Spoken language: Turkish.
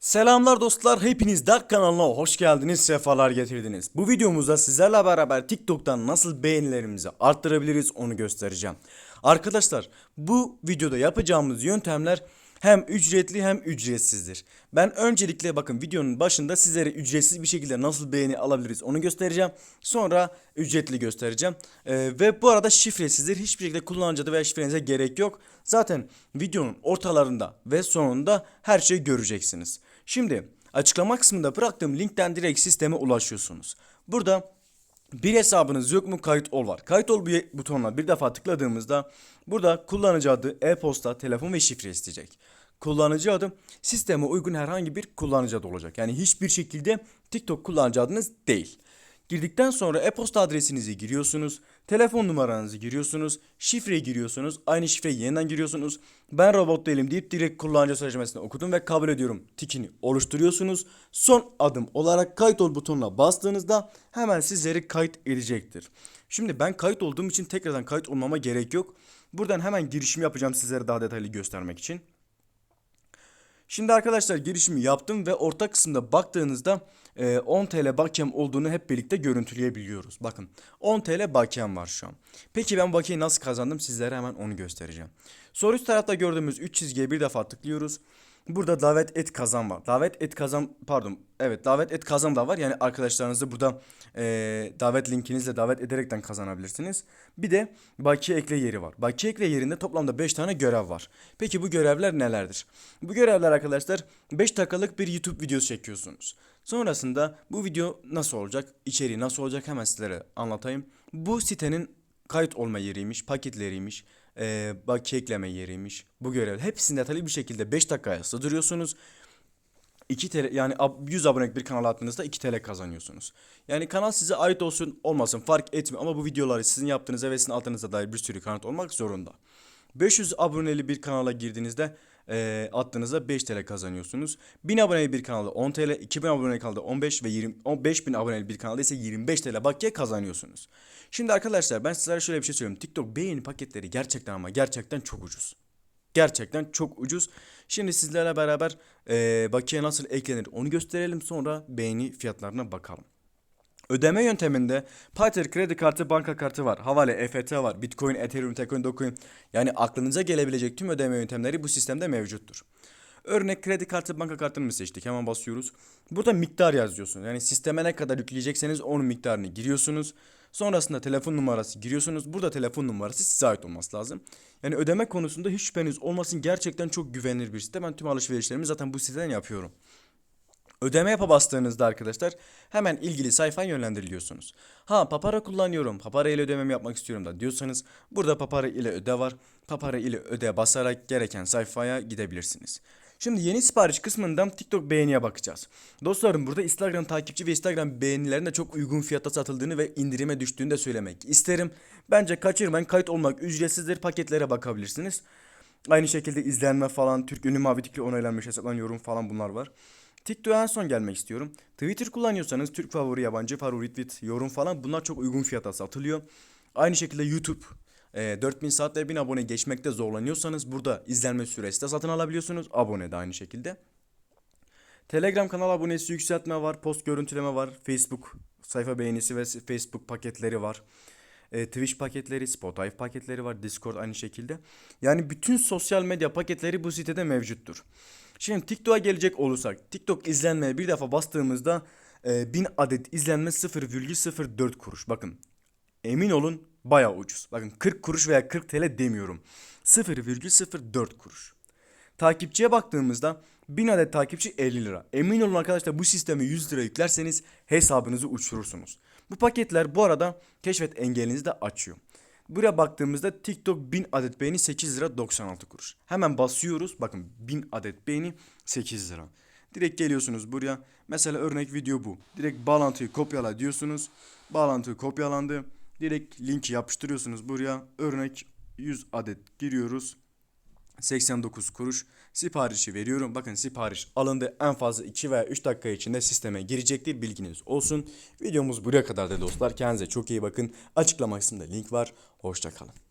Selamlar dostlar, hepiniz Dark kanalına hoş geldiniz, sefalar getirdiniz. Bu videomuzda sizlerle beraber TikTok'tan nasıl beğenilerimizi arttırabiliriz onu göstereceğim. Arkadaşlar, bu videoda yapacağımız yöntemler hem ücretli hem ücretsizdir. Ben öncelikle bakın videonun başında sizlere ücretsiz bir şekilde nasıl beğeni alabiliriz onu göstereceğim. Sonra ücretli göstereceğim. Ee, ve bu arada şifresizdir. Hiçbir şekilde kullanıcı adı veya şifrenize gerek yok. Zaten videonun ortalarında ve sonunda her şeyi göreceksiniz. Şimdi açıklama kısmında bıraktığım linkten direkt sisteme ulaşıyorsunuz. Burada bir hesabınız yok mu kayıt ol var. Kayıt ol bu- butonuna bir defa tıkladığımızda burada kullanıcı adı, e-posta, telefon ve şifre isteyecek. Kullanıcı adı sisteme uygun herhangi bir kullanıcı adı olacak. Yani hiçbir şekilde TikTok kullanıcı adınız değil. Girdikten sonra e-posta adresinizi giriyorsunuz, telefon numaranızı giriyorsunuz, şifreyi giriyorsunuz, aynı şifreyi yeniden giriyorsunuz. Ben robot değilim deyip direkt kullanıcı sözleşmesini okudum ve kabul ediyorum tikini oluşturuyorsunuz. Son adım olarak kayıt ol butonuna bastığınızda hemen sizleri kayıt edecektir. Şimdi ben kayıt olduğum için tekrardan kayıt olmama gerek yok. Buradan hemen girişimi yapacağım sizlere daha detaylı göstermek için. Şimdi arkadaşlar girişimi yaptım ve orta kısımda baktığınızda e, 10 TL bakiyem olduğunu hep birlikte görüntüleyebiliyoruz. Bakın 10 TL bakiyem var şu an. Peki ben bakiyeyi nasıl kazandım sizlere hemen onu göstereceğim. Sol üst tarafta gördüğümüz 3 çizgiye bir defa tıklıyoruz. Burada davet et kazan var. Davet et kazan pardon evet davet et kazan da var. Yani arkadaşlarınızı burada e, davet linkinizle davet ederekten kazanabilirsiniz. Bir de bakiye ekle yeri var. Bakiye ekle yerinde toplamda 5 tane görev var. Peki bu görevler nelerdir? Bu görevler arkadaşlar 5 dakikalık bir YouTube videosu çekiyorsunuz. Sonrasında bu video nasıl olacak? içeriği nasıl olacak hemen sizlere anlatayım. Bu sitenin kayıt olma yeriymiş, paketleriymiş, eee bakiye ekleme yeriymiş. Bu görev hepsini detaylı bir şekilde 5 dakikaya sığdırıyorsunuz. 2 TL yani ab- 100 abonelik bir kanal attığınızda 2 TL kazanıyorsunuz. Yani kanal size ait olsun olmasın fark etmiyor ama bu videoları sizin yaptığınıza ve sizin altınıza dair bir sürü kanıt olmak zorunda. 500 aboneli bir kanala girdiğinizde eee attığınızda 5 TL kazanıyorsunuz. 1000 aboneli bir kanalda 10 TL, 2000 aboneli kanalda 15 ve 20 15000 aboneli bir kanalda ise 25 TL bakiye kazanıyorsunuz. Şimdi arkadaşlar ben sizlere şöyle bir şey söyleyeyim. TikTok beğeni paketleri gerçekten ama gerçekten çok ucuz. Gerçekten çok ucuz. Şimdi sizlerle beraber eee bakiye nasıl eklenir onu gösterelim sonra beğeni fiyatlarına bakalım. Ödeme yönteminde Pater kredi kartı, banka kartı var. Havale, EFT var. Bitcoin, Ethereum, Tecoin, Dogecoin. Yani aklınıza gelebilecek tüm ödeme yöntemleri bu sistemde mevcuttur. Örnek kredi kartı, banka kartını mı seçtik? Hemen basıyoruz. Burada miktar yazıyorsun. Yani sisteme ne kadar yükleyecekseniz onun miktarını giriyorsunuz. Sonrasında telefon numarası giriyorsunuz. Burada telefon numarası size ait olması lazım. Yani ödeme konusunda hiç şüpheniz olmasın. Gerçekten çok güvenilir bir site. Ben tüm alışverişlerimi zaten bu siteden yapıyorum. Ödeme yapa bastığınızda arkadaşlar hemen ilgili sayfaya yönlendiriliyorsunuz. Ha Papara kullanıyorum. Papara ile ödememi yapmak istiyorum da diyorsanız burada Papara ile öde var. Papara ile öde basarak gereken sayfaya gidebilirsiniz. Şimdi yeni sipariş kısmından TikTok beğeniye bakacağız. Dostlarım burada Instagram takipçi ve Instagram beğenilerinin de çok uygun fiyata satıldığını ve indirime düştüğünü de söylemek isterim. Bence kaçırmayın kayıt olmak ücretsizdir paketlere bakabilirsiniz. Aynı şekilde izlenme falan, Türk ünlü mavi tikli onaylanmış hesaplan yorum falan bunlar var. TikTok'a en son gelmek istiyorum. Twitter kullanıyorsanız Türk favori, yabancı favori, tweet, yorum falan bunlar çok uygun fiyata satılıyor. Aynı şekilde YouTube e, 4000 saatte 1000 abone geçmekte zorlanıyorsanız burada izlenme süresi de satın alabiliyorsunuz. Abone de aynı şekilde. Telegram kanal abonesi yükseltme var, post görüntüleme var, Facebook sayfa beğenisi ve Facebook paketleri var. E, Twitch paketleri, Spotify paketleri var, Discord aynı şekilde. Yani bütün sosyal medya paketleri bu sitede mevcuttur. Şimdi TikTok'a gelecek olursak, TikTok izlenmeye bir defa bastığımızda e, 1000 adet izlenme 0,04 kuruş. Bakın emin olun bayağı ucuz. Bakın 40 kuruş veya 40 TL demiyorum. 0,04 kuruş. Takipçiye baktığımızda 1000 adet takipçi 50 lira. Emin olun arkadaşlar bu sisteme 100 lira yüklerseniz hesabınızı uçurursunuz. Bu paketler bu arada keşfet engelinizi de açıyor. Buraya baktığımızda TikTok 1000 adet beğeni 8 lira 96 kuruş. Hemen basıyoruz. Bakın 1000 adet beğeni 8 lira. Direkt geliyorsunuz buraya. Mesela örnek video bu. Direkt bağlantıyı kopyala diyorsunuz. Bağlantı kopyalandı. Direkt linki yapıştırıyorsunuz buraya. Örnek 100 adet giriyoruz. 89 kuruş siparişi veriyorum. Bakın sipariş alındı. En fazla 2 veya 3 dakika içinde sisteme girecektir. Bilginiz olsun. Videomuz buraya kadar da dostlar. Kendinize çok iyi bakın. Açıklama kısmında link var. Hoşçakalın.